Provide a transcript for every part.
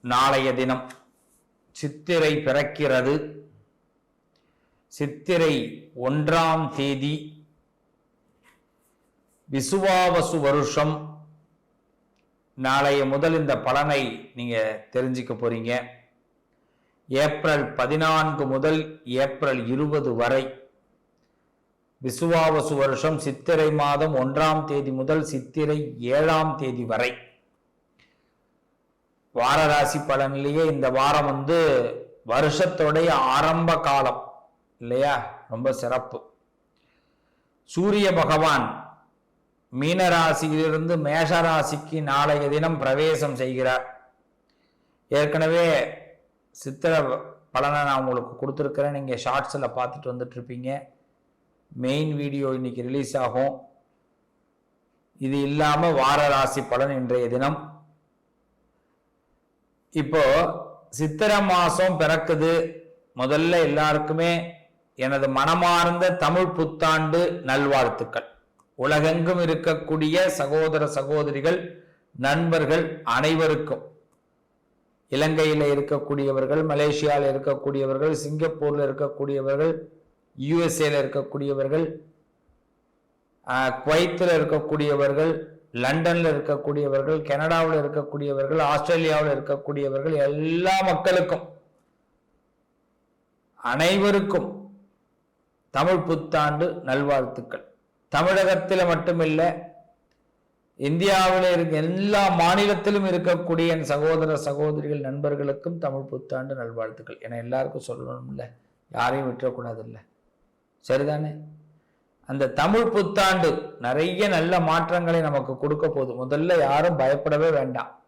நாளைய தினம். சித்திரை பிறக்கிறது. சித்திரை ஒன்றாம் தேதி. விசுவாவசு வருஷம். நாளைய முதல் இந்த பலனை நீங்கள் தெரிஞ்சுக்க போறீங்க. ஏப்ரல் பதினான்கு முதல் ஏப்ரல் இருபது வரை. விசுவாவசு வருஷம் சித்திரை மாதம் ஒன்றாம் தேதி முதல் சித்திரை ஏழாம் தேதி வரை. வார ராசி பலனிலேயே இந்த வாரம் வந்து வருஷத்தோடைய ஆரம்ப காலம் இல்லையா? ரொம்ப சிறப்பு. சூரிய பகவான் மீனராசியிலிருந்து மேஷராசிக்கு நாளைய தினம் பிரவேசம் செய்கிறார். ஏற்கனவே சித்திர பலனை நான் உங்களுக்கு கொடுத்துருக்குறேன். நீங்கள் ஷார்ட்ஸில் பார்த்துட்டு வந்துட்ருப்பீங்க மெயின் வீடியோ இன்னைக்கு ரிலீஸ் ஆகும். இது இல்லாமல் வார ராசி பலன் இன்றைய தினம். இப்போ சித்திரை மாசம் பிறக்குது. முதல்ல எல்லாருக்குமே எனது மனமார்ந்த தமிழ் புத்தாண்டு நல்வாழ்த்துக்கள். உலகெங்கும் இருக்கக்கூடிய சகோதர சகோதரிகள் நண்பர்கள் அனைவருக்கும். இலங்கையில் இருக்கக்கூடியவர்கள் மலேசியாவில் இருக்கக்கூடியவர்கள் சிங்கப்பூரில் இருக்கக்கூடியவர்கள் யுஎஸ்ஏல இருக்கக்கூடியவர்கள் குவைத்தில் இருக்கக்கூடியவர்கள் லண்டன்ல இருக்கக்கூடியவர்கள் கனடாவில் இருக்கக்கூடியவர்கள் ஆஸ்திரேலியாவில் இருக்கக்கூடியவர்கள் எல்லா மக்களுக்கும் அனைவருக்கும் தமிழ் புத்தாண்டு நல்வாழ்த்துக்கள். தமிழகத்தில் மட்டுமில்லை இந்தியாவில் இருக்க எல்லா மாநிலத்திலும் இருக்கக்கூடிய என் சகோதர சகோதரிகள் நண்பர்களுக்கும் தமிழ் புத்தாண்டு நல்வாழ்த்துக்கள். என எல்லாருக்கும் சொல்லணும்ல யாரையும் விட்டுறக்கூடாது இல்லை சரிதானே? அந்த தமிழ் புத்தாண்டு நிறைய நல்ல மாற்றங்களை நமக்கு கொடுக்க போகுது. முதல்ல யாரும் பயப்படவே வேண்டாம்.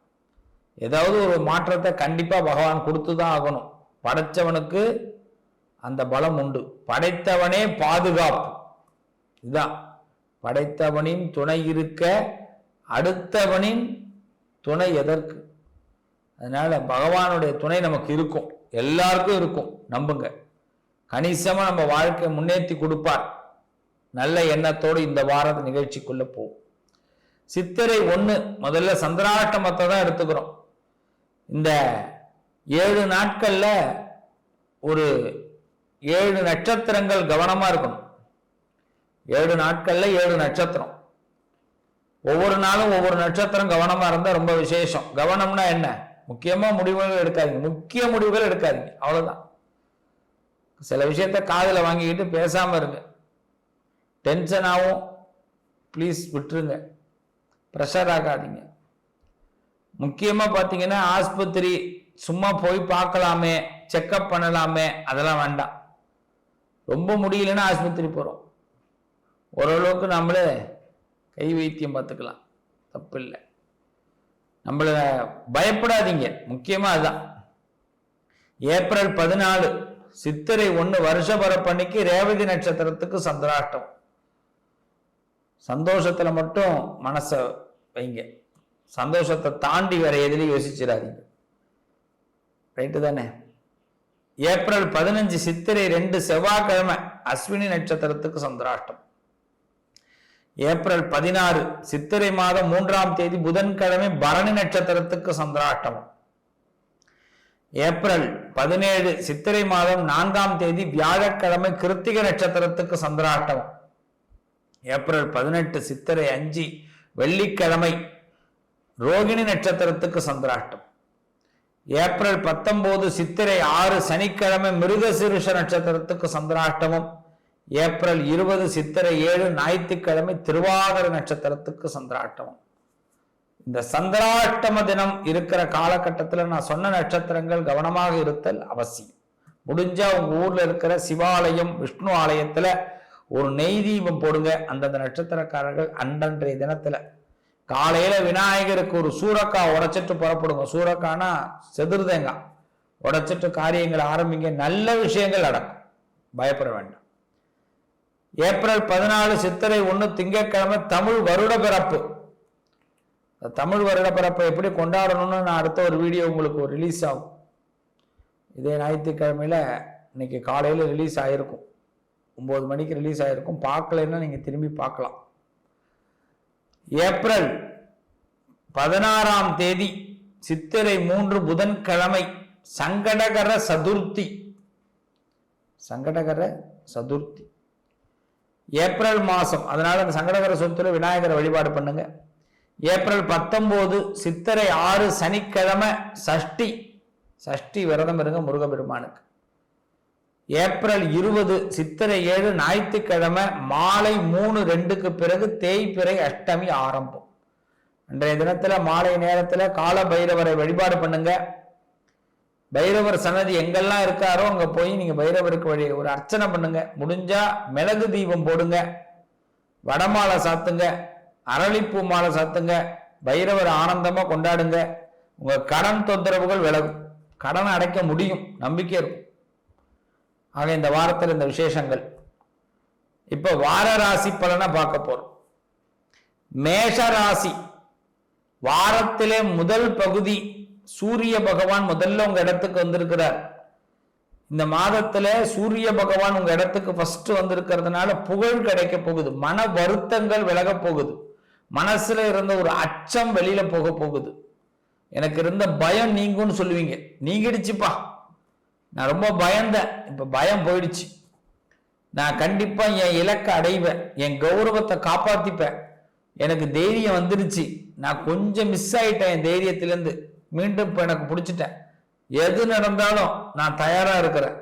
ஏதாவது ஒரு மாற்றத்தை கண்டிப்பாக பகவான் கொடுத்து தான் ஆகணும். படைச்சவனுக்கு அந்த பலம் உண்டு. படைத்தவனே பாதுகாப்பு. இதுதான் படைத்தவனின் துணை இருக்க அடுத்தவனின் துணை எதற்கு? அதனால பகவானுடைய துணை நமக்கு இருக்கும். எல்லாருக்கும் இருக்கும். நம்புங்க. கணிசமாக நம்ம வாழ்க்கை முன்னேற்றி கொடுப்பார். நல்ல எண்ணத்தோடு இந்த வார நிகழ்ச்சிக்குள்ள போகும் சித்திரை ஒன்று முதல்ல சந்திராட்டமத்தை தான் எடுத்துக்கிறோம். இந்த ஏழு நாட்களில் ஒரு ஏழு நட்சத்திரங்கள் கவனமாக இருக்கணும். ஏழு நாட்களில் ஏழு நட்சத்திரம். ஒவ்வொரு நாளும் ஒவ்வொரு நட்சத்திரம் கவனமாக இருந்தால் ரொம்ப விசேஷம். கவனம்னா என்ன? முக்கியமாக முடிவுகள் எடுக்காதீங்க. முக்கிய முடிவுகள் எடுக்காதீங்க. அவ்வளோதான் சில விஷயத்த காதில் வாங்கிக்கிட்டு பேசாமல் இருங்க. டென்ஷனாகவும் ப்ளீஸ் விட்டுருங்க. ப்ரெஷர் ஆகாதீங்க. முக்கியமாக பார்த்தீங்கன்னா ஆஸ்பத்திரி சும்மா போய் பார்க்கலாமே செக்கப் பண்ணலாமே அதெல்லாம் வேண்டாம். ரொம்ப முடியலன்னா ஆஸ்பத்திரி போகிறோம் ஓரளவுக்கு நம்மளே கை வைத்தியம் பார்த்துக்கலாம். தப்பு இல்லை. நம்மள பயப்படாதீங்க. முக்கியமாக அதுதான். ஏப்ரல் பதினாலு சித்திரை ஒன்று வருஷ பரப்பன்னைக்கு ரேவதி நட்சத்திரத்துக்கு சந்திராஷ்டம் சந்தோஷத்துல மட்டும் மனசை வைங்க. சந்தோஷத்தை தாண்டி வேற எதுலையும் யோசிச்சிடாதீங்க. ரைட்டு தானே? ஏப்ரல் பதினஞ்சு சித்திரை ரெண்டு செவ்வாய்க்கிழமை அஸ்வினி நட்சத்திரத்துக்கு சந்திராஷ்டம். ஏப்ரல் பதினாறு சித்திரை மாதம் மூன்றாம் தேதி புதன்கிழமை பரணி நட்சத்திரத்துக்கு சந்திராஷ்டமம். ஏப்ரல் பதினேழு சித்திரை மாதம் நான்காம் தேதி வியாழக்கிழமை கிருத்திக நட்சத்திரத்துக்கு சந்திராஷ்டமம். ஏப்ரல் பதினெட்டு சித்திரை அஞ்சு வெள்ளிக்கிழமை ரோகிணி நட்சத்திரத்துக்கு சந்திராஷ்டம் ஏப்ரல் பத்தொன்பது சித்திரை ஆறு சனிக்கிழமை மிருகசிருஷ நட்சத்திரத்துக்கு சந்திராஷ்டமம் ஏப்ரல் இருபது சித்திரை ஏழு ஞாயிற்றுக்கிழமை திருவாகர நட்சத்திரத்துக்கு சந்திராஷ்டமம் இந்த சந்திராஷ்டம தினம் இருக்கிற காலகட்டத்தில் நான் சொன்ன நட்சத்திரங்கள் கவனமாக இருத்தல் அவசியம். முடிஞ்சா உங்க ஊர்ல இருக்கிற சிவாலயம் விஷ்ணு ஆலயத்துல ஒரு நெய் தீபம் போடுங்க. அந்தந்த நட்சத்திரக்காரர்கள் அன்றன்றைய தினத்துல காலையில விநாயகருக்கு ஒரு சூறக்காய் உடைச்சிட்டு புறப்படுங்க. சூறக்கானா செதுருதேங்காய் உடைச்சிட்டு காரியங்களை ஆரம்பிங்க. நல்ல விஷயங்கள் நடக்கும். பயப்பட வேண்டாம். ஏப்ரல் பதினாலு சித்திரை ஒன்று திங்கட்கிழமை தமிழ் வருட பிறப்பு. தமிழ் வருட பிறப்பை எப்படி கொண்டாடணும்னு நான் அடுத்த ஒரு வீடியோ உங்களுக்கு ஒரு ரிலீஸ் ஆகும். இதே ஞாயிற்றுக்கிழமையில இன்னைக்கு காலையில் ரிலீஸ் ஆகிருக்கும் ஒம்பது மணிக்கு ரிலீஸ் ஆகிருக்கும் பார்க்கலைன்னா நீங்கள் திரும்பி பார்க்கலாம். ஏப்ரல் பதினாறாம் தேதி சித்திரை மூன்று புதன்கிழமை சங்கடகர சதுர்த்தி. சங்கடகர சதுர்த்தி. ஏப்ரல் மாதம் அதனால் அந்த சங்கடகர சதுர்த்தியில் விநாயகரை வழிபாடு பண்ணுங்க. ஏப்ரல் பத்தொம்போது சித்திரை ஆறு சனிக்கிழமை சஷ்டி. சஷ்டி விரதம் இருங்க முருகபெருமானுக்கு ஏப்ரல் இருபது சித்திரை ஏழு ஞாயிற்றுக்கிழமை மாலை மூணு ரெண்டுக்கு பிறகு தேய்பிறை அஷ்டமி ஆரம்பம். அன்றைய தினத்துல மாலை நேரத்துல கால பைரவரை வழிபாடு பண்ணுங்க. பைரவர் சன்னதி எங்கெல்லாம் இருக்காரோ அங்க போய் நீங்க பைரவருக்கு வழி ஒரு அர்ச்சனை பண்ணுங்க. முடிஞ்சா மிளகு தீபம் போடுங்க. வடமாலை சாத்துங்க. அரளிப்பூ மாலை சாத்துங்க. பைரவர் ஆனந்தமா கொண்டாடுங்க. உங்க கடன் தொந்தரவுகள் விலகும். கடனை அடைக்க முடியும். நம்பிக்கை இருக்கும். ஆக இந்த வாரத்தில் இந்த விசேஷங்கள். இப்போ வார ராசி பலனை பார்க்க போறோம். மேஷ ராசி வாரத்திலே முதல் பகுதி சூரிய பகவான் முதல்ல உங்க இடத்துக்கு வந்திருக்கிறார். இந்த மாதத்துல சூரிய பகவான் உங்க இடத்துக்கு ஃபர்ஸ்ட் வந்திருக்கிறதுனால புகழ் கிடைக்க போகுது. மன வருத்தங்கள் விலக போகுது. மனசுல இருந்த ஒரு அச்சம் வெளியில போக போகுது. எனக்கு இருந்த பயம் நீங்கும்னு சொல்லுவீங்க. நீங்கிடுச்சுப்பா. நான் ரொம்ப பயந்தேன். இப்ப பயம் போயிடுச்சு. நான் கண்டிப்பா என் இலக்கை அடைவேன். என் கௌரவத்தை காப்பாத்திப்பேன். எனக்கு தைரியம் வந்துருச்சு. நான் கொஞ்சம் மிஸ் ஆயிட்டேன் என் தைரியத்திலேருந்து. மீண்டும் இப்போ எனக்கு பிடிச்சிட்டேன். எது நடந்தாலும் நான் தயாரா இருக்கிறேன்.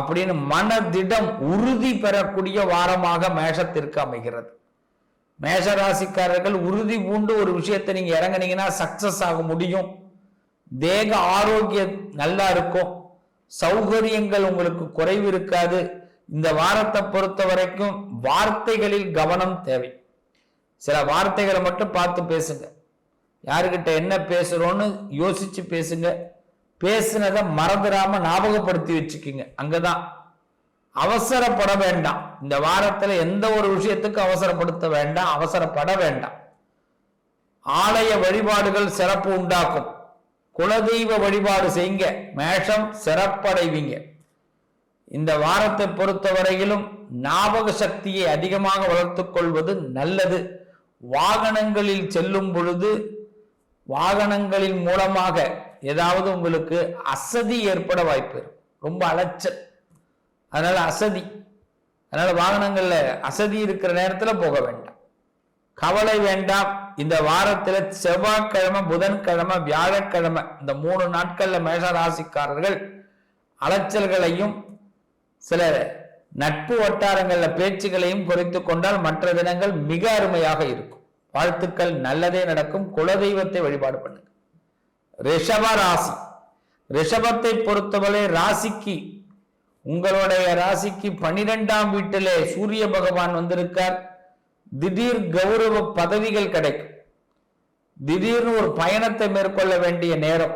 அப்படின்னு மனதிடம் உறுதி பெறக்கூடிய வாரமாக மேஷத்திற்கு அமைகிறது. மேஷ ராசிக்காரர்கள் உறுதி பூண்டு ஒரு விஷயத்தை நீங்க இறங்குனீங்கன்னா சக்சஸ் ஆக முடியும். தேக ஆரோக்கியம் நல்லா இருக்கும். சௌகரியங்கள் உங்களுக்கு குறைவு இருக்காது. இந்த வாரத்தை பொறுத்த வரைக்கும் வார்த்தைகளில் கவனம் தேவை. சில வார்த்தைகளை மட்டும் பார்த்து பேசுங்க. யாருக்கிட்ட என்ன பேசுகிறோன்னு யோசிச்சு பேசுங்க. பேசுனதை மறந்துடாம ஞாபகப்படுத்தி வச்சுக்கிங்க. அங்கதான். அவசரப்பட வேண்டாம். இந்த வாரத்துல எந்த ஒரு விஷயத்துக்கு அவசரப்படுத்த வேண்டாம். அவசரப்பட வேண்டாம். ஆலய வழிபாடுகள் சிறப்பு உண்டாக்கும். குலதெய்வ வழிபாடு செய்யுங்க மேஷம் சிறப்படைவீங்க. இந்த வாரத்தை பொறுத்தவரையிலும் ஞாபக சக்தியை அதிகமாக வளர்த்து கொள்வது நல்லது. வாகனங்களில் செல்லும் பொழுது வாகனங்களின் மூலமாக ஏதாவது உங்களுக்கு அசதி ஏற்பட வாய்ப்பு இருக்கு ரொம்ப அலைச்சல். அதனால அசதி. அதனால வாகனங்கள்ல அசதி இருக்கிற நேரத்தில் போக வேண்டாம். கவலை வேண்டாம். இந்த வாரத்துல செவ்வாய்க்கிழமை புதன்கிழமை வியாழக்கிழமை இந்த மூணு நாட்கள்ல மேஷ ராசிக்காரர்கள் அலைச்சல்களையும் சில நட்பு வட்டாரங்கள்ல பேச்சுகளையும் குறைத்து கொண்டால் மற்ற தினங்கள் மிக அருமையாக இருக்கும். வாழ்த்துக்கள் நல்லதே நடக்கும். குலதெய்வத்தை வழிபாடு பண்ணுங்க. ரிஷப ராசி. ரிஷபத்தை பொறுத்தவரை ராசிக்கு உங்களுடைய ராசிக்கு பனிரெண்டாம் வீட்டிலே சூரிய பகவான் வந்திருக்கார். திடீர் கௌரவ பதவிகள் கிடைக்கும். திடீர்னு ஒரு பயணத்தை மேற்கொள்ள வேண்டிய நேரம்.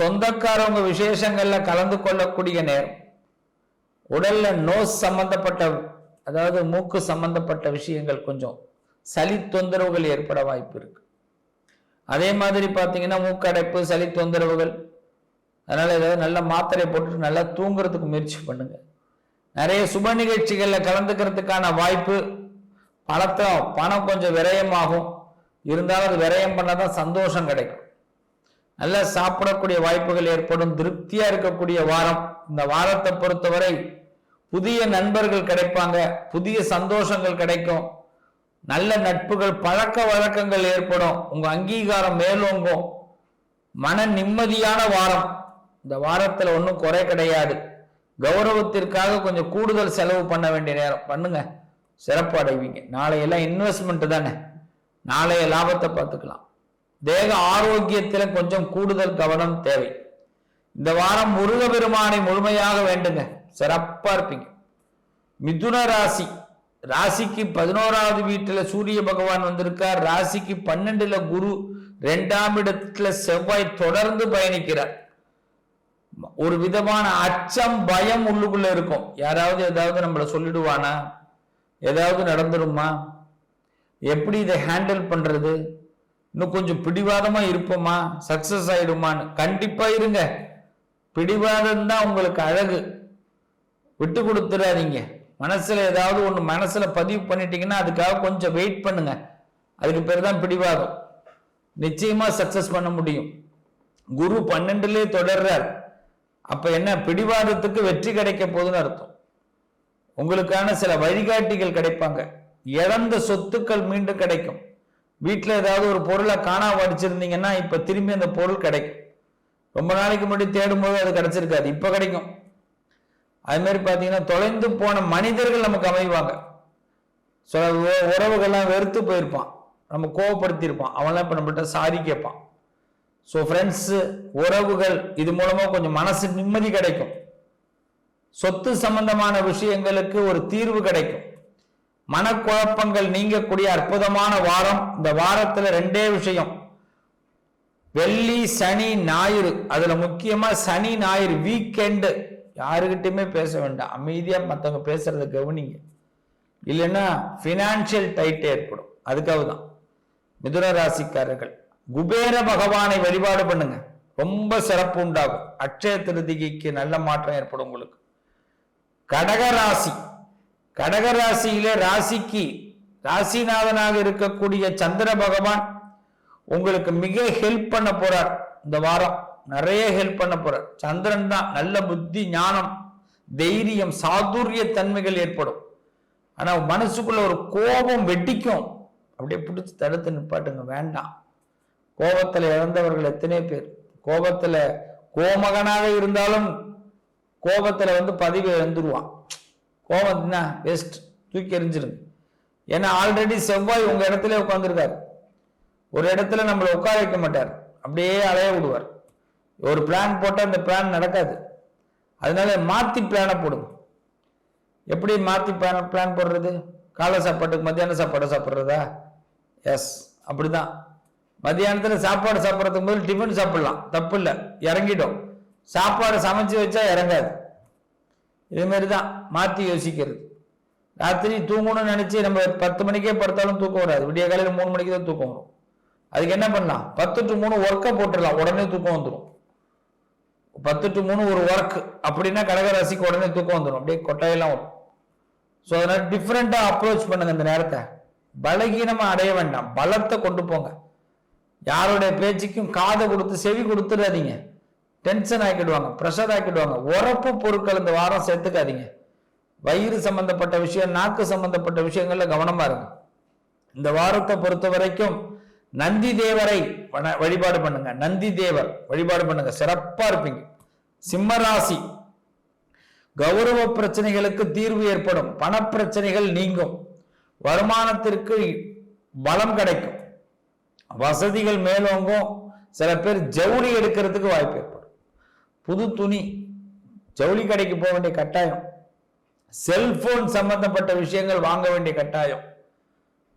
சொந்தக்காரவங்க விசேஷங்கள்ல கலந்து கொள்ளக்கூடிய நேரம். உடல்ல நோஸ் சம்பந்தப்பட்ட அதாவது மூக்கு சம்பந்தப்பட்ட விஷயங்கள் கொஞ்சம் சளி தொந்தரவுகள் ஏற்பட வாய்ப்பு இருக்கு. அதே மாதிரி பார்த்தீங்கன்னா மூக்கடைப்பு சளி தொந்தரவுகள். அதனால ஏதாவது நல்ல மாத்திரை போட்டுட்டு நல்லா தூங்குறதுக்கு முயற்சி பண்ணுங்க. நிறைய சுப நிகழ்ச்சிகளில் கலந்துக்கிறதுக்கான வாய்ப்பு. பணத்தை பணம் கொஞ்சம் விரயமாகும். இருந்தாலும் அது விரயம் பண்ணால் தான் சந்தோஷம் கிடைக்கும். நல்லா சாப்பிடக்கூடிய வாய்ப்புகள் ஏற்படும். திருப்தியாக இருக்கக்கூடிய வாரம். இந்த வாரத்தை பொறுத்தவரை புதிய நண்பர்கள் கிடைப்பாங்க. புதிய சந்தோஷங்கள் கிடைக்கும். நல்ல நட்புகள் பழக்க வழக்கங்கள் ஏற்படும். உங்கள் அங்கீகாரம் மேலோங்கும். மன நிம்மதியான வாரம். இந்த வாரத்தில் ஒன்றும் குறை கிடையாது. கௌரவத்திற்காக கொஞ்சம் கூடுதல் செலவு பண்ண வேண்டிய நேரம். பண்ணுங்க. சிறப்பு அடைவீங்க. நாளையெல்லாம் இன்வெஸ்ட்மெண்ட் தானே. நாளைய லாபத்தை பார்த்துக்கலாம். தேக ஆரோக்கியத்தில் கொஞ்சம் கூடுதல் கவனம் தேவை. இந்த வாரம் முருகபெருமானை முழுமையாக வேண்டுங்க. சிறப்பாக இருப்பீங்க. மிதுன ராசி. ராசிக்கு பதினோராவது வீட்டில் சூரிய பகவான் வந்திருக்கார். ராசிக்கு பன்னெண்டுல குரு ரெண்டாம் இடத்துல செவ்வாய் தொடர்ந்து பயணிக்கிறார். ஒரு விதமான அச்சம் பயம் உள்ளுக்குள்ள இருக்கும். யாராவது ஏதாவது நம்மளை சொல்லிடுவானா? ஏதாவது நடந்துருமா? எப்படி இதை ஹேண்டில் பண்ணுறது இன்னும் கொஞ்சம் பிடிவாதமாக இருப்போமா? சக்ஸஸ் ஆகிடுமான்னு கண்டிப்பாக இருங்க. பிடிவாதம் தான் உங்களுக்கு அழகு. விட்டு கொடுத்துடாதீங்க மனசில் ஏதாவது ஒன்று மனசில் பதிவு பண்ணிட்டீங்கன்னா அதுக்காக கொஞ்சம் வெயிட் பண்ணுங்க. அதுக்கு பேர் தான் பிடிவாதம். நிச்சயமாக சக்ஸஸ் பண்ண முடியும். குரு பன்னெண்டுலேயே தொடர்றார். அப்போ என்ன? பிடிவாதத்துக்கு வெற்றி கிடைக்க போகுதுன்னு அர்த்தம். உங்களுக்கான சில வழிகாட்டிகள் கிடைப்பாங்க. இழந்த சொத்துக்கள் மீண்டும் கிடைக்கும். வீட்டில் ஏதாவது ஒரு பொருளை காணாம அடிச்சிருந்தீங்கன்னா இப்போ திரும்பி அந்த பொருள் கிடைக்கும். ரொம்ப நாளைக்கு முன்னாடி தேடும் போது அது கிடைச்சிருக்காது. இப்போ கிடைக்கும். அது மாதிரி பார்த்தீங்கன்னா தொலைந்து போன மனிதர்கள் நமக்கு அமைவாங்க. சில உறவுகள்லாம் வெறுத்து போயிருப்பான். நம்ம கோவப்படுத்தியிருப்பான். அவன்லாம் இப்போ நம்மள்கிட்ட சாரி கேட்பான். ஸோ ஃப்ரெண்ட்ஸு உறவுகள் இது மூலமாக கொஞ்சம் மனசு நிம்மதி கிடைக்கும். சொத்து சம்பந்தமான விஷயங்களுக்கு ஒரு தீர்வு கிடைக்கும். மனக்குழப்பங்கள் நீங்கக்கூடிய அற்புதமான வாரம். இந்த வாரத்தில் ரெண்டே விஷயம். வெள்ளி சனி ஞாயிறு. அதில் முக்கியமாக சனி ஞாயிறு வீக்கெண்டு யாருக்கிட்டையுமே பேச வேண்டாம். அமைதியாக மற்றவங்க பேசுறத கவனிங்க. இல்லைன்னா ஃபினான்ஷியல் டைட் ஏற்படும். அதுக்காக தான் மிதுன ராசிக்காரர்கள் குபேர பகவானை வழிபாடு பண்ணுங்க. ரொம்ப சிறப்பு உண்டாகும். அட்சய திருதிகைக்கு நல்ல மாற்றம் ஏற்படும் உங்களுக்கு. கடகராசி கடகராசியிலே ராசிக்கு ராசிநாதனாக இருக்கக்கூடிய சந்திர பகவான் உங்களுக்கு மிக ஹெல்ப் பண்ண போறார் இந்த வாரம். நிறைய ஹெல்ப் பண்ண போறார். சந்திரன் தான் நல்ல புத்தி ஞானம் தைரியம் சாதுரிய தன்மைகள் ஏற்படும். ஆனா மனசுக்குள்ள ஒரு கோபம் வெட்டிக்கும் அப்படியே பிடிச்சி தடுத்து நிப்பாட்டுங்க. வேண்டாம். கோபத்துல இழந்தவர்கள் எத்தனை பேர்? கோபத்துல கோமகனாக இருந்தாலும் கோபத்துல வந்து பதவி இழந்துருவான். கோபம் என்ன வேஸ்ட் தூக்கி எறிஞ்சிருங்க ஏன்னா ஆல்ரெடி செவ்வாய் உங்கள் இடத்துல உட்காந்துருக்காரு ஒரு இடத்துல நம்மளை உட்கார வைக்க மாட்டார். அப்படியே அலைய விடுவார். ஒரு பிளான் போட்டால் அந்த பிளான் நடக்காது. அதனால மாற்றி பிளானை போடுங்க. எப்படி மாற்றி பிளான் பிளான் போடுறது? காலை சாப்பாட்டுக்கு மத்தியான சாப்பாடு சாப்பிட்றதா? எஸ் அப்படிதான். மத்தியானத்தில் சாப்பாடு சாப்பிட்றதுக்கு முதல் டிஃபன் சாப்பிட்லாம். தப்பு இல்லை இறங்கிடும் சாப்பாடு சமைச்சு வச்சா இறங்காது. இதேமாரி மாதிரி தான் மாற்றி யோசிக்கிறது. ராத்திரி தூங்கணும்னு நினச்சி நம்ம பத்து மணிக்கே படுத்தாலும் தூக்கம் வராது. விடிய காலையில் மூணு மணிக்கு தான் தூக்கம் வரும். அதுக்கு என்ன பண்ணலாம்? பத்து டு மூணு ஒர்க்கை போட்டுடலாம். உடனே தூக்கம் வந்துடும் பத்து டு மூணு ஒரு ஒர்க் அப்படின்னா கடகராசிக்கு உடனே தூக்கம் வந்துடும் அப்படியே கொட்டையெல்லாம் வரும். ஸோ அதனால் டிஃப்ரெண்ட்டாக அப்ரோச் பண்ணுங்க இந்த நேரத்தை. பலகீனமாக அடைய வேண்டாம். பலத்தை கொண்டு போங்க. யாருடைய பேச்சுக்கும் காதை கொடுத்து செவி கொடுத்துடாதீங்க. Tension ஆக்கிடுவாங்க pressure ஆக்கிடுவாங்க. உரப்பு பொருட்கள் இந்த வாரம் சேர்த்துக்காதீங்க. வயிறு சம்பந்தப்பட்ட விஷயம் நாக்கு சம்பந்தப்பட்ட விஷயங்கள்ல கவனமா இருங்க. இந்த வாரத்தை பொறுத்த வரைக்கும் நந்தி தேவரை வண- வழிபாடு பண்ணுங்க. நந்தி தேவர் வழிபாடு பண்ணுங்க. சிறப்பா இருப்பீங்க. சிம்மராசி கௌரவ பிரச்சனைகளுக்கு தீர்வு ஏற்படும். பணப்பிரச்சனைகள் நீங்கும். வருமானத்திற்கு பலம் கிடைக்கும். வசதிகள் மேலோங்கும். சில பேர் ஜவுளி எடுக்கிறதுக்கு வாய்ப்பு ஏற்படும். புது துணி ஜவுளி கடைக்கு போக வேண்டிய கட்டாயம். செல்போன் சம்பந்தப்பட்ட விஷயங்கள் வாங்க வேண்டிய கட்டாயம்.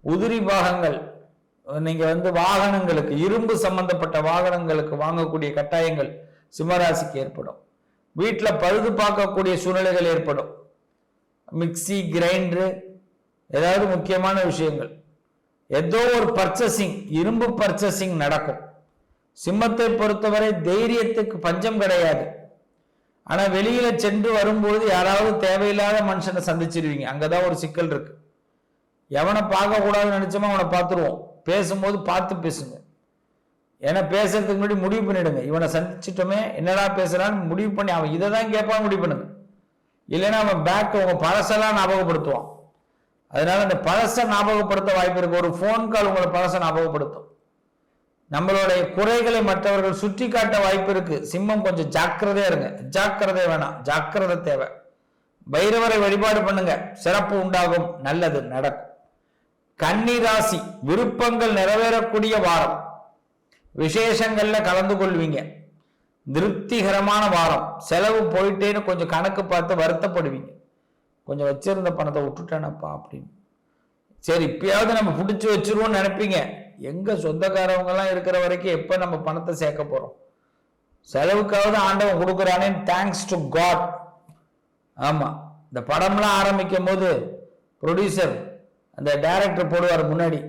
உதிரி பாகங்கள் நீங்க வந்து வாகனங்களுக்கு இரும்பு சம்பந்தப்பட்ட வாகனங்களுக்கு வாங்கக்கூடிய கட்டாயங்கள் சிம்மராசிக்கு ஏற்படும். வீட்டில் பழுது பார்க்கக்கூடிய சூழ்நிலைகள் ஏற்படும். மிக்ஸி கிரைண்டரு ஏதாவது முக்கியமான விஷயங்கள். ஏதோ ஒரு பர்ச்சசிங் இரும்பு பர்ச்சசிங் நடக்கும். சிம்மத்தை பொறுத்தவரை தைரியத்துக்கு பஞ்சம் கிடையாது. ஆனா வெளியில சென்று வரும்போது யாராவது தேவையில்லாத மனுஷனை சந்திச்சிருவீங்க. அங்கதான் ஒரு சிக்கல் இருக்கு. எவனை பார்க்கக்கூடாதுன்னு நினைச்சோமோ அவனை பார்த்துருவோம். பேசும்போது பார்த்து பேசுங்க. ஏன்னா பேசுறதுக்கு முன்னாடி முடிவு பண்ணிடுங்க. இவனை சந்திச்சிட்டோமே என்னடா பேசுறான்னு முடிவு பண்ணி அவன் இதை தான் கேட்பான் முடிவு பண்ணுங்க. இல்லைன்னா அவன் பேக் அவங்க பழசெல்லாம் ஞாபகப்படுத்துவான். அதனால அந்த பழசை ஞாபகப்படுத்த வாய்ப்பு இருக்கு. ஒரு ஃபோன் கால் உங்களை பழசை ஞாபகப்படுத்தும். நம்மளுடைய குறைகளை மற்றவர்கள் சுற்றி காட்ட வாய்ப்பு இருக்கு. சிம்மம் கொஞ்சம் ஜாக்கிரதையா இருங்க. ஜாக்கிரதை வேணாம். ஜாக்கிரதை தேவை. பைரவரை வழிபாடு பண்ணுங்க. சிறப்பு உண்டாகும். நல்லது நடக்கும். கன்னி ராசி விருப்பங்கள் நிறைவேறக்கூடிய வாரம். விசேஷங்கள்ல கலந்து கொள்வீங்க. திருப்திகரமான வாரம். செலவு போயிட்டேன்னு கொஞ்சம் கணக்கு பார்த்து வருத்தப்படுவீங்க. கொஞ்சம் வச்சிருந்த பணத்தை விட்டுட்டேனப்பா அப்படின்னு. சரி இப்பயாவது நம்ம பிடிச்சி வச்சிருவோம்னு நினைப்பீங்க. எங்க சொந்தக்காரவங்கெல்லாம் இருக்கிற வரைக்கும் எப்ப நம்ம பணத்தை சேர்க்க போறோம்? செலவுக்காவது ஆண்டவன் கொடுக்குறானே தேங்க்ஸ் டு காட் ஆமா. இந்த படம்லாம் ஆரம்பிக்கும் போது ப்ரொடியூசர் அந்த டைரக்டர் போடுவார் முன்னாடி.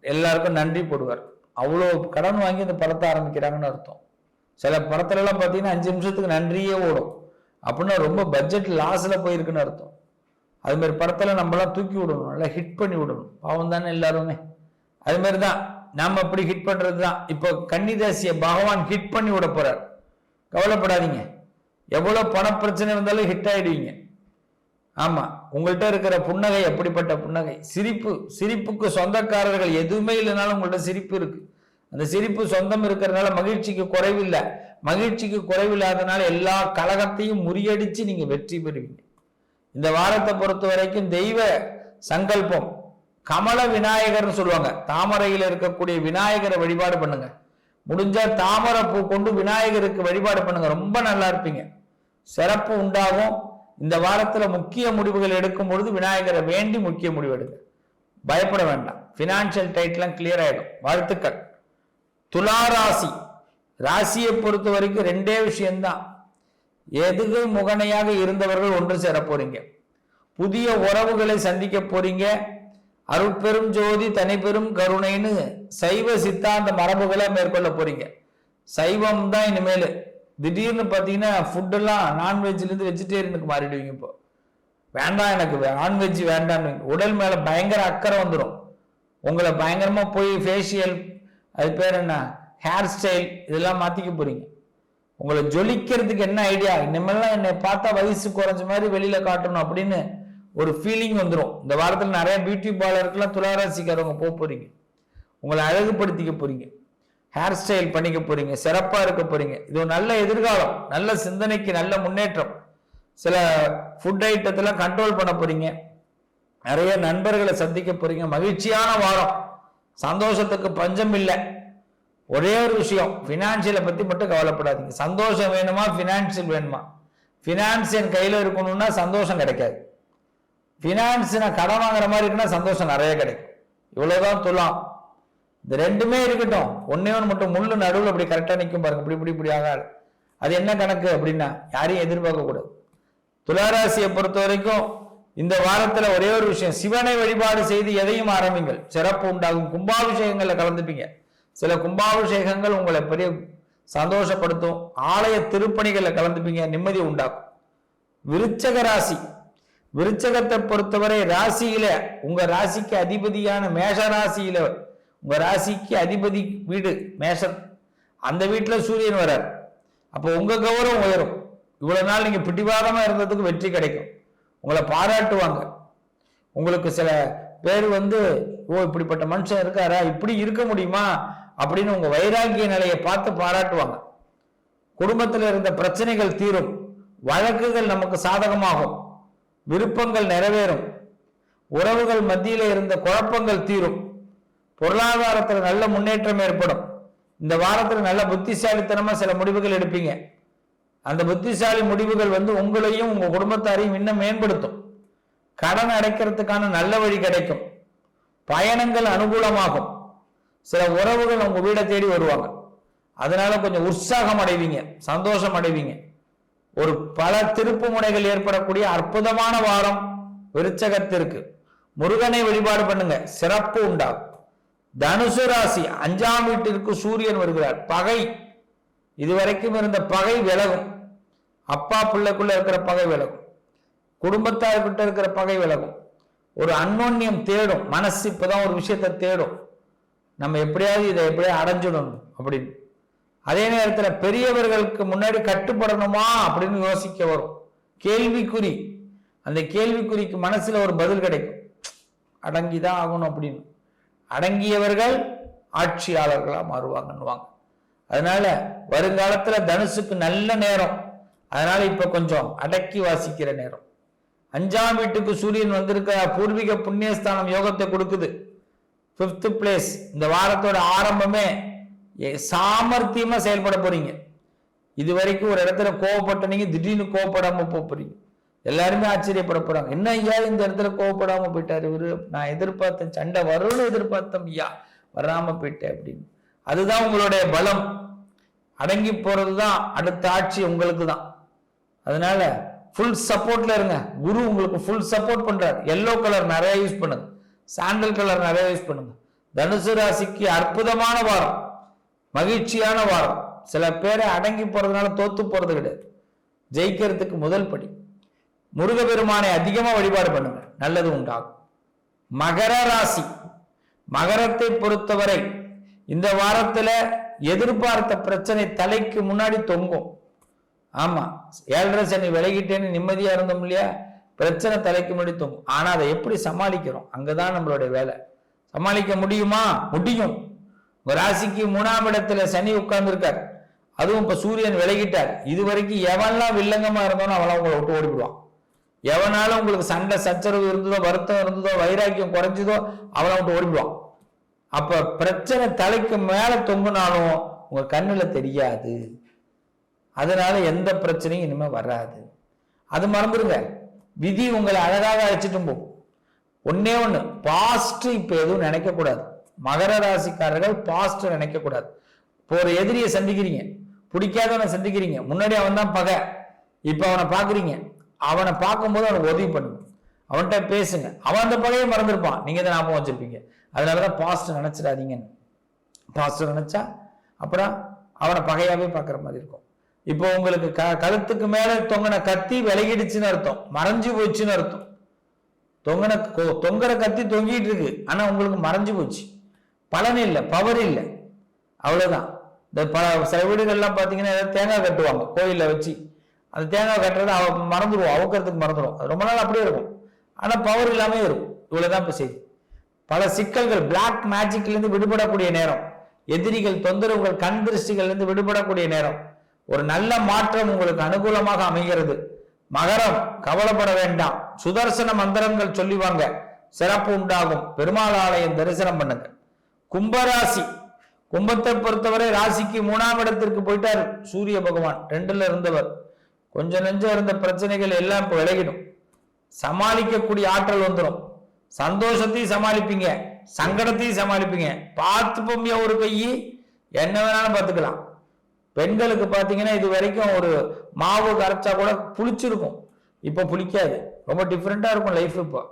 எல்லாருக்கும் நன்றி போடுவார். அவ்வளோ கடன் வாங்கி இந்த படத்தை ஆரம்பிக்கிறாங்கன்னு அர்த்தம். சில படத்துலலாம் பார்த்தீங்கன்னா அஞ்சு நிமிஷத்துக்கு நன்றியே ஓடும். அப்படின்னா ரொம்ப பட்ஜெட் லாஸில் போயிருக்குன்னு அர்த்தம். அதுமாரி படத்தில் நம்மளாம் தூக்கி விடணும் நல்லா ஹிட் பண்ணி விடணும். பாவம் தானே எல்லாருமே. அது மாதிரி தான் நாம் அப்படி ஹிட் பண்ணுறது தான் இப்போ கன்னிதாசியை பகவான் ஹிட் பண்ணி விட போகிறார் கவலைப்படாதீங்க. எவ்வளோ பண பிரச்சனை வந்தாலும் ஹிட் ஆகிடுவீங்க ஆமாம் உங்கள்கிட்ட இருக்கிற புன்னகை அப்படிப்பட்ட புன்னகை. சிரிப்பு சிரிப்புக்கு சொந்தக்காரர்கள் எதுவுமே இல்லைனாலும் உங்கள்கிட்ட சிரிப்பு இருக்கு. அந்த சிரிப்பு சொந்தம் இருக்கிறதுனால மகிழ்ச்சிக்கு குறைவில்லை. மகிழ்ச்சிக்கு குறைவில்லாதனால எல்லா கழகத்தையும் முறியடித்து நீங்கள் வெற்றி பெறுவீங்க. இந்த வாரத்தை பொறுத்த வரைக்கும் தெய்வ சங்கல்பம். கமல விநாயகர்னு சொல்லுவாங்க. தாமரையில் இருக்கக்கூடிய விநாயகரை வழிபாடு பண்ணுங்க. முடிஞ்சா தாமரை பூ கொண்டு விநாயகருக்கு வழிபாடு பண்ணுங்க. ரொம்ப நல்லா இருப்பீங்க. சிறப்பு உண்டாகும். இந்த வாரத்துல முக்கிய முடிவுகள் எடுக்கும் பொழுது விநாயகரை வேண்டி முக்கிய முடிவு எடுங்க. பயப்பட வேண்டாம். பினான்சியல் டைட்லாம் கிளியர் ஆயிடும். வாழ்த்துக்கள். துலா ராசி ராசியை பொறுத்த வரைக்கும் ரெண்டே விஷயம்தான். எதுகை முகனையாக இருந்தவர்கள் ஒன்று சேர போறீங்க. புதிய உறவுகளை சந்திக்க போறீங்க. அருட்பெரும் ஜோதி தனிப்பெரும் கருணைன்னு சைவ சித்தாந்த மரபுகளை மேற்கொள்ள போறீங்க. சைவம் தான் இனிமேல். திடீர்னு பார்த்தீங்கன்னா ஃபுட்டெல்லாம் நான்வெஜ்லேருந்து வெஜிடேரியனுக்கு மாறிடுவீங்க இப்போ. வேண்டாம் எனக்கு நான்வெஜ் வேண்டாம்னு. உடல் மேலே பயங்கர அக்கறை வந்துடும் உங்களை பயங்கரமாக போய் ஃபேஷியல் அது பேர் என்ன? ஹேர் ஸ்டைல் இதெல்லாம் மாற்றிக்க போறீங்க. உங்களை ஜொலிக்கிறதுக்கு என்ன ஐடியா இனிமேலாம் என்னை பார்த்தா வயசு குறைஞ்ச மாதிரி வெளியில் காட்டணும் அப்படின்னு ஒரு ஃபீலிங் வந்துடும் இந்த வாரத்தில் நிறைய பியூட்டி பார்லருக்குலாம் துளாராசிக்காரவங்க போக போகிறீங்க உங்களை அழகுபடுத்திக்க போகிறீங்க ஹேர் ஸ்டைல் பண்ணிக்க போகிறீங்க சிறப்பாக இருக்க போகிறீங்க இது ஒரு நல்ல எதிர்காலம். நல்ல சிந்தனைக்கு நல்ல முன்னேற்றம். சில ஃபுட் ஐட்டத்தெல்லாம் கண்ட்ரோல் பண்ண போகிறீங்க நிறைய நண்பர்களை சந்திக்க போகிறீங்க மகிழ்ச்சியான வாரம். சந்தோஷத்துக்கு பஞ்சம் இல்லை. ஒரே ஒரு விஷயம். ஃபினான்ஷியலை பற்றி மட்டும் கவலைப்படாதீங்க. சந்தோஷம் வேணுமா? ஃபினான்ஷியல் வேணுமா? ஃபினான்ஸ் என் கையில் இருக்கணும்னா சந்தோஷம் கிடைக்காது. ஃபினான்ஸ் நான் கடன் வாங்குற மாதிரி இருக்குன்னா சந்தோஷம் நிறைய கிடைக்கும். இவ்வளவுதான் துலாம். இந்த ரெண்டுமே இருக்கட்டும். ஒன்னே ஒன்று மட்டும் முள்ளு நடுவில் அப்படி கரெக்டாக நிற்கும் பாருங்க. இப்படி இப்படி இப்படி ஆகாது. அது என்ன கணக்கு அப்படின்னா யாரையும் எதிர்பார்க்கக்கூடாது. துளாராசியை பொறுத்த வரைக்கும் இந்த வாரத்தில் ஒரே ஒரு விஷயம். சிவனை வழிபாடு செய்து எதையும் ஆரம்பிங்கள். சிறப்பு உண்டாகும். கும்பாபிஷேகங்களில் கலந்துப்பீங்க. சில கும்பாபிஷேகங்கள் உங்களை பெரிய சந்தோஷப்படுத்தும். ஆலய திருப்பணிகளில் கலந்துப்பீங்க. நிம்மதி உண்டாக்கும். விருச்சக ராசி. விருச்சகத்தை பொறுத்தவரை ராசியில உங்க ராசிக்கு அதிபதியான மேஷ ராசியில உங்க ராசிக்கு அதிபதி வீடு மேஷம். அந்த வீட்டில் சூரியன் வரார். அப்போ உங்க கௌரவம் உயரும். இவ்வளவு நாள் நீங்க பிடிவாதமா இருந்ததுக்கு வெற்றி கிடைக்கும். உங்களை பாராட்டுவாங்க. உங்களுக்கு சில பேர் வந்து ஓ இப்படிப்பட்ட மனுஷன் இருக்காரா? இப்படி இருக்க முடியுமா? அப்படின்னு உங்க வைராகிய நிலையை பார்த்து பாராட்டுவாங்க. குடும்பத்தில் இருந்த பிரச்சனைகள் தீரும். வழக்குகள் நமக்கு சாதகமாகும். விருப்பங்கள் நிறைவேறும். உறவுகள் மத்தியில் இருந்த குழப்பங்கள் தீரும். பொருளாதாரத்தில் நல்ல முன்னேற்றம் ஏற்படும். இந்த வாரத்தில் நல்ல புத்திசாலித்தனமாக சில முடிவுகள் எடுப்பீங்க. அந்த புத்திசாலி முடிவுகள் வந்து உங்களையும் உங்கள் குடும்பத்தாரையும் இன்னும் மேம்படுத்தும். கடன் அடைக்கிறதுக்கான நல்ல வழி கிடைக்கும். பயணங்கள் அனுகூலமாகும். சில உறவுகள் உங்கள் வீடை தேடி வருவாங்க. அதனால கொஞ்சம் உற்சாகம் அடைவீங்க. சந்தோஷம் அடைவீங்க. ஒரு பல திருப்பு முனைகள் ஏற்படக்கூடிய அற்புதமான வாரம் விருச்சகத்திற்கு. முருகனை வழிபாடு பண்ணுங்க. சிறப்பு உண்டாகும். தனுசு ராசி அஞ்சாம் வீட்டிற்கு சூரியன் வருகிறார். பகை. இதுவரைக்கும் இருந்த பகை விலகும். அப்பா பிள்ளைக்குள்ள இருக்கிற பகை விலகும். குடும்பத்தார்கிட்ட இருக்கிற பகை விலகும். ஒரு அன்னோன்யம் தேடும். மனசு இப்பதான் ஒரு விஷயத்தை தேடும். நம்ம எப்படியாவது இதை எப்படியாவது அடைஞ்சிடணும் அப்படின்னு. அதே நேரத்தில் பெரியவர்களுக்கு முன்னாடி கட்டுப்படணுமா அப்படின்னு யோசிக்க வரும். கேள்விக்குறி. அந்த கேள்விக்குறிக்கு மனசில் ஒரு பதில் கிடைக்கும். அடங்கி தான் ஆகணும் அப்படின்னு. அடங்கியவர்கள் ஆட்சியாளர்களாக மாறுவாங்கன்னுவாங்க. அதனால வருங்காலத்தில் தனுசுக்கு நல்ல நேரம். அதனால இப்போ கொஞ்சம் அடக்கி வாசிக்கிற நேரம். அஞ்சாம் வீட்டுக்கு சூரியன் வந்திருக்க பூர்வீக புண்ணியஸ்தானம் யோகத்தை கொடுக்குது. ஃபிஃப்த் பிளேஸ் இந்த வாரத்தோட ஆரம்பமே சாமர்த்தியமா செயல்பட போறீங்க. இது வரைக்கும் ஒரு இடத்துல கோவப்பட்ட நீங்க திடீர்னு கோவப்படாம போக போறீங்க. எல்லாருமே ஆச்சரியப்பட போறாங்க. என்ன ஐயா இந்த இடத்துல கோவப்படாம போயிட்டாரு இவரு? நான் எதிர்பார்த்தேன். சண்டை வரும்னு எதிர்பார்த்தேன் ஐயா. வராம போயிட்டேன் அப்படின்னு. அதுதான் உங்களுடைய பலம். அடங்கி போறதுதான் அடுத்த ஆட்சி உங்களுக்கு தான் அதனால ஃபுல் சப்போர்ட்ல இருங்க. குரு உங்களுக்கு ஃபுல் சப்போர்ட் பண்றாரு. எல்லோ கலர் நிறைய யூஸ் பண்ணுங்க. சாண்டல் கலர் நிறைய யூஸ் பண்ணுங்க. தனுசு ராசிக்கு அற்புதமான வாரம். மகிழ்ச்சியான வாரம். சில பேரை அடங்கி போறதுனால தோத்து போறது கிடையாது. ஜெயிக்கிறதுக்கு முதல் படி. முருகபெருமானை அதிகமா வழிபாடு பண்ணுங்க. நல்லது உண்டாகும். மகர ராசி. மகரத்தை பொறுத்தவரை இந்த வாரத்துல எதிர்பார்த்த பிரச்சனை தலைக்கு முன்னாடி தொங்கும். ஆமா ஏழரை சனி விலகிட்டேன்னு நிம்மதியா இருந்தோம் இல்லையா? பிரச்சனை தலைக்கு முன்னாடி தொங்கும். ஆனா அதை எப்படி சமாளிக்கிறோம்? அங்கதான் நம்மளுடைய வேலை. சமாளிக்க முடியுமா? முடியும். உங்க ராசிக்கு மூணாம் இடத்துல சனி உட்கார்ந்துருக்கார். அதுவும் இப்ப சூரியன் விலகிட்டார். இது வரைக்கும் எவன்லாம் வில்லங்கமா இருந்தாலும் அவெல்லாம் உங்களை விட்டு ஓடிவிடுவான். எவனாலும் உங்களுக்கு சண்டை சச்சரவு இருந்ததோ வருத்தம் இருந்ததோ வைராக்கியம் குறைஞ்சதோ அவனை விட்டு ஓடிவிடுவான். அப்ப பிரச்சனை தலைக்கு மேல தொங்குனாலும் உங்க கண்ணுல தெரியாது. அதனால எந்த பிரச்சனையும் இனிமே வராது. அது மறந்துடுங்க விதி உங்களை அழகாக அழைச்சிட்டும் போகும் ஒன்னே ஒன்று பாஸ்ட் இப்போ எதுவும் நினைக்க கூடாது மகர ராசிக்காரர்கள் பாஸ்ட் நினைக்கக்கூடாது இப்போ ஒரு எதிரியை சந்திக்கிறீங்க. பிடிக்காதவனை சந்திக்கிறீங்க. முன்னாடி அவன் தான் பகை. இப்போ அவனை பார்க்குறீங்க. அவனை பார்க்கும்போது அவனை உதவி பண்ணுங்க. அவன்கிட்ட பேசுங்க. அவன் அந்த பகையை மறந்துருப்பான். நீங்கள் தான் ஞாபகம் வச்சிருப்பீங்க. அதனாலதான் பாஸ்ட் நினச்சிடாதீங்கன்னு. பாஸ்ட் நினச்சா அப்புறம் அவனை பகையாவே பார்க்குற மாதிரி இருக்கும். இப்போ உங்களுக்கு க கழுத்துக்கு மேலே தொங்கின கத்தி விலகிடுச்சுன்னு அர்த்தம். மறைஞ்சு போச்சுன்னு அர்த்தம். தொங்கின தொங்குற கத்தி தொங்கிட்டு இருக்கு. ஆனால் உங்களுக்கு மறைஞ்சு போச்சு. பலன் இல்லை பவர் இல்லை. அவ்வளோதான் இந்த பல சில வீடுகள்லாம் பார்த்தீங்கன்னா ஏதாவது தேங்காய் கட்டுவாங்க கோயிலில் வச்சு. அந்த தேங்காய் கட்டுறது அவ மறந்துடுவோம் அவுக்கிறதுக்கு மறந்துடும் அது ரொம்ப நாள் அப்படியே இருக்கும். ஆனால் பவர் இல்லாமல் இருக்கும். இவ்வளோதான் இப்போ செய்தி. பல சிக்கல்கள் பிளாக் மேஜிக்லேருந்து விடுபடக்கூடிய நேரம். எதிரிகள் தொந்தரவுகள் கண் திருஷ்டிகள்லேருந்து விடுபடக்கூடிய நேரம். ஒரு நல்ல மாற்றம் உங்களுக்கு அனுகூலமாக அமைகிறது. மகரம் கவலைப்பட வேண்டாம். சுதர்சன மந்திரங்கள் சொல்லிவாங்க. சிறப்பு உண்டாகும். பெருமாள் ஆலயம் தரிசனம் பண்ணுங்க. கும்பராசி. கும்பத்தை பொறுத்தவரை ராசிக்கு மூணாம் இடத்திற்கு போயிட்டார். சூரிய பகவான் ரெண்டுல இருந்தவர். கொஞ்சம் நெஞ்சம் இருந்த பிரச்சனைகள் எல்லாம் இப்போ விலகிடும். சமாளிக்கக்கூடிய ஆற்றல் வந்துடும் சந்தோஷத்தையும் சமாளிப்பீங்க. சங்கடத்தையும் சமாளிப்பீங்க. பார்த்து ஒரு கை என்ன வேணாலும் பார்த்துக்கலாம். பெண்களுக்கு பார்த்தீங்கன்னா இது வரைக்கும் ஒரு மாவு கரைச்சா கூட புளிச்சிருக்கும். இப்போ புளிக்காது. ரொம்ப டிஃப்ரெண்ட்டாக இருக்கும் லைஃப் இப்போ.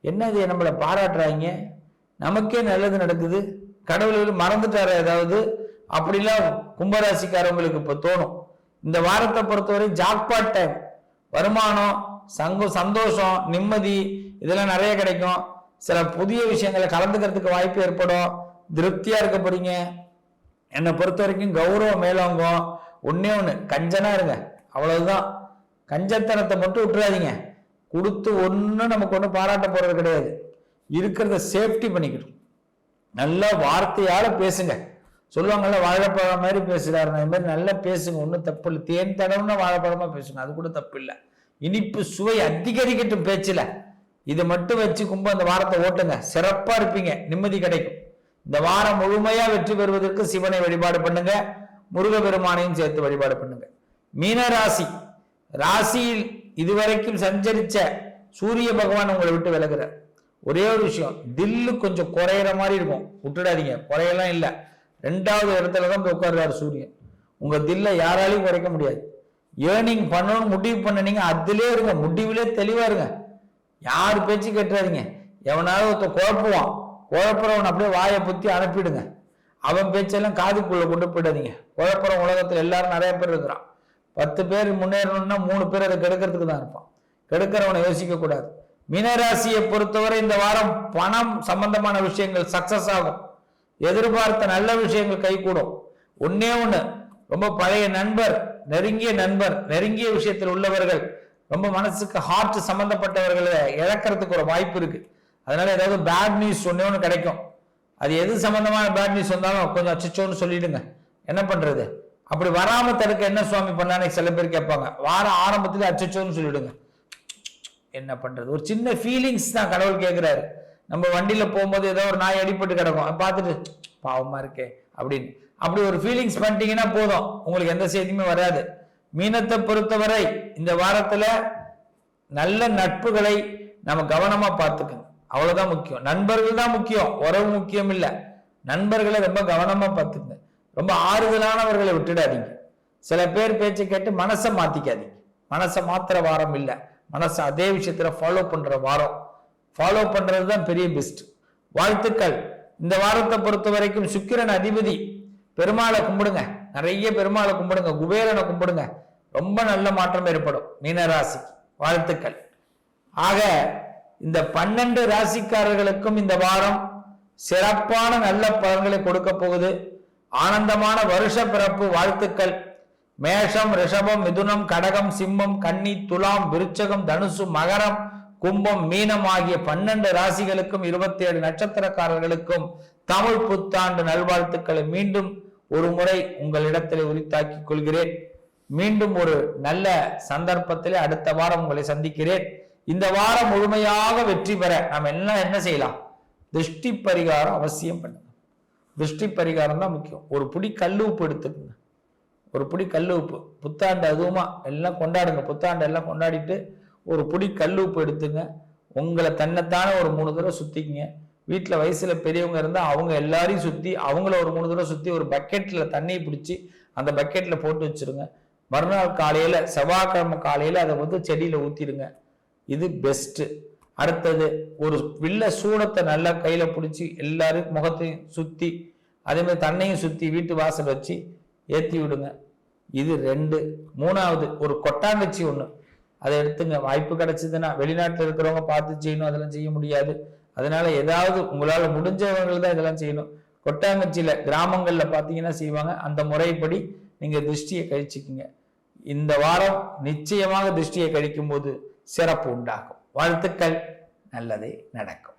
என்ன இது நம்மளை பாராட்டுறாங்க? நமக்கே நல்லது நடக்குது. கடவுள் மறந்துட்டார ஏதாவது? அப்படிலாம் கும்பராசிக்காரவங்களுக்கு இப்போ தோணும். இந்த வாரத்தை பொறுத்தவரை ஜாக்பாட் டைம். வருமானம் சங்கம் சந்தோஷம் நிம்மதி இதெல்லாம் நிறைய கிடைக்கும். சில புதிய விஷயங்களை கலந்துக்கிறதுக்கு வாய்ப்பு ஏற்படும். திருப்தியா இருக்க போறீங்க. என்னை பொறுத்த வரைக்கும் கௌரவம் மேலோங்கும். ஒன்னே ஒன்று கஞ்சனா இருங்க. அவ்வளவுதான். கஞ்சத்தனத்தை மட்டும் விட்டுறாதீங்க. கொடுத்து ஒன்றும் நமக்கு ஒன்றும் பாராட்ட போறது கிடையாது. இருக்கிறத சேஃப்டி பண்ணிக்கணும். நல்ல வார்த்தையால பேசுங்க. சொல்லுவாங்கல்ல வாழைப்பழம் மாதிரி பேசுகிறாரு அது மாதிரி நல்லா பேசுங்க. ஒன்றும் தப்பு இல்லை. தேன் தடவுன்னா வாழைப்பழமா பேசுங்க. அது கூட தப்பு இல்லை. இனிப்பு சுவை அதிகரிக்கட்டும் பேச்சில். இதை மட்டும் வச்சு கும்ப அந்த வாரத்தை ஓட்டுங்க. சிறப்பாக இருப்பீங்க. நிம்மதி கிடைக்கும். இந்த வாரம் முழுமையாக வெற்றி பெறுவதற்கு சிவனை வழிபாடு பண்ணுங்க. முருகபெருமானையும் சேர்த்து வழிபாடு பண்ணுங்க. மீன ராசி ராசியில் இதுவரைக்கும் சஞ்சரிச்ச சூரிய பகவான் உங்களை விட்டு விலகிறார். ஒரே ஒரு விஷயம் தில்லு கொஞ்சம் குறையிற மாதிரி இருக்கும். விட்டுடாதீங்க குறையெல்லாம் இல்லை. ரெண்டாவது இடத்துல தான் போய் உட்கார்றாரு சூரியன். உங்க தில்லை யாராலையும் குறைக்க முடியாது. ஏர்னிங் பண்ணணும்னு முடிவு பண்ணினீங்க அதுலேயே இருங்க. முடிவிலே தெளிவா இருங்க. யார் பேச்சு கேட்டுறாதீங்க. எவனாவது ஒருத்தன் குழப்புவான். குழப்புறவன் அப்படியே வாயை புத்தி அனுப்பிடுங்க. அவன் பேச்செல்லாம் காதுக்குள்ள கொண்டு போயிடாதீங்க. குழப்புறம் உலகத்தில் எல்லாரும் நிறைய பேர் இருக்கிறான். பத்து பேர் முன்னேறணும்னா மூணு பேர் அதை கெடுக்கிறதுக்கு தான் இருப்பான். கெடுக்கிறவனை யோசிக்க கூடாது மீனராசியை பொறுத்தவரை இந்த வாரம் பணம் சம்பந்தமான விஷயங்கள் சக்சஸ் ஆகும். எதிர்பார்த்த நல்ல விஷயங்கள் கைகூடும். ஒன்னே ஒண்ணு ரொம்ப பழைய நண்பர் நெருங்கிய நண்பர் நெருங்கிய விஷயத்தில் உள்ளவர்கள் ரொம்ப மனசுக்கு ஹார்ட் சம்பந்தப்பட்டவர்களை இழக்கிறதுக்கு ஒரு வாய்ப்பு இருக்கு. அதனால ஏதாவது பேட் நியூஸ் ஒன்னே ஒன்று கிடைக்கும். அது எது சம்பந்தமான பேட் நியூஸ் வந்தாலும் கொஞ்சம் அச்சோன்னு சொல்லிடுங்க. என்ன பண்றது? அப்படி வராம தடுக்க என்ன சுவாமி பண்ணான்னு சில பேர் கேட்பாங்க. வார ஆரம்பத்திலே அச்சோன்னு சொல்லிடுங்க. என்ன பண்றது? ஒரு சின்ன ஃபீலிங்ஸ் தான் கடவுள் கேட்கிறாரு நம்ம வண்டியில போகும்போது ஏதோ ஒரு நாய் அடிபட்டு கிடக்கும். பார்த்துட்டு பாவமா இருக்கே அப்படின்னு. அப்படி ஒரு ஃபீலிங்ஸ் பண்ணிட்டீங்கன்னா போதும். உங்களுக்கு எந்த செய்தியுமே வராது. மீனத்தை பொறுத்தவரை இந்த வாரத்துல நல்ல நட்புகளை நம்ம கவனமா பார்த்துக்கணும். அவ்வளவுதான் முக்கியம். நண்பர்கள் தான் முக்கியம். உறவு முக்கியம் இல்லை. நண்பர்களை ரொம்ப கவனமா பார்த்துக்கங்க ரொம்ப ஆறுதலானவர்களை விட்டுடாதீங்க. சில பேர் பேச்சை கேட்டு மனசை மாத்திக்காதீங்க. மனசை மாத்திர வாரம் இல்லை. மனசை அதே விஷயத்துல ஃபாலோ பண்ற வாரம். ஃபாலோ பண்றது தான் பெரிய பெஸ்ட் வாழ்த்துக்கள். இந்த வாரத்தை பொறுத்த வரைக்கும் சுக்கிரன் அதிபதி. பெருமாளை கும்பிடுங்க. நிறைய பெருமாளை கும்பிடுங்க. குபேரனை கும்பிடுங்க. ரொம்ப நல்ல மாற்றம் ஏற்படும். மீனராசி வாழ்த்துக்கள். ஆக இந்த பன்னெண்டு ராசிக்காரர்களுக்கும் இந்த வாரம் சிறப்பான நல்ல பலன்களை கொடுக்க போகுது. ஆனந்தமான வருஷ பிறப்பு. வாழ்த்துக்கள். மேஷம் ரிஷபம் மிதுனம் கடகம் சிம்மம் கன்னி துலாம் விருச்சகம் தனுசு மகரம் கும்பம் மீனம் ஆகிய பன்னெண்டு ராசிகளுக்கும் இருபத்தி ஏழு நட்சத்திரக்காரர்களுக்கும் தமிழ் புத்தாண்டு நல்வாழ்த்துக்களை மீண்டும் ஒரு முறை உங்களிடத்தில் உரித்தாக்கிக் கொள்கிறேன். மீண்டும் ஒரு நல்ல சந்தர்ப்பத்திலே அடுத்த வாரம் உங்களை சந்திக்கிறேன். இந்த வாரம் முழுமையாக வெற்றி பெற நாம் எல்லாம் என்ன செய்யலாம்? திருஷ்டி பரிகாரம் அவசியம் பண்ணுங்க திருஷ்டி பரிகாரம் தான் முக்கியம். ஒரு புடி கல் உப்பு ஒரு புடி கல் உப்பு புத்தாண்டு அதுவுமா எல்லாம் கொண்டாடுங்க புத்தாண்டு எல்லாம் கொண்டாடிட்டு ஒரு புடி கல் உப்பு எடுத்துங்க. உங்களை தன்னைத்தானே ஒரு மூணு தடவை சுத்திக்கங்க. வீட்டில் வயசுல பெரியவங்க இருந்தால் அவங்க எல்லாரையும் சுத்தி அவங்கள ஒரு மூணு தடவை சுத்தி ஒரு பக்கெட்ல தண்ணியை பிடிச்சி அந்த பக்கெட்ல போட்டு வச்சிருங்க. மறுநாள் காலையில செவ்வாய்க்கிழமை காலையில அதை வந்து செடியில ஊத்திடுங்க. இது பெஸ்ட்டு அடுத்தது ஒரு வில்ல சூடத்தை நல்லா கையில பிடிச்சி எல்லாரும் முகத்தையும் சுத்தி அதே மாதிரி தண்ணையும் சுத்தி வீட்டு வாசல் வச்சு ஏற்றி விடுங்க. இது ரெண்டு. மூணாவது ஒரு கொட்டாங்கச்சி ஒன்று அதை எடுத்துங்க. வாய்ப்பு கிடைச்சதுன்னா வெளிநாட்டில் இருக்கிறவங்க பார்த்து செய்யணும் அதெல்லாம் செய்ய முடியாது. அதனால ஏதாவது உங்களால் முடிஞ்சவங்க தான் இதெல்லாம் செய்யணும். கொட்டாங்கச்சியில் கிராமங்களில் பார்த்தீங்கன்னா செய்வாங்க. அந்த முறைப்படி நீங்கள் திருஷ்டியை கழிச்சிக்கிங்க. இந்த வாரம் நிச்சயமாக திருஷ்டியை கழிக்கும் போது சிறப்பு உண்டாகும். வாழ்த்துக்கள். நல்லதே நடக்கும்.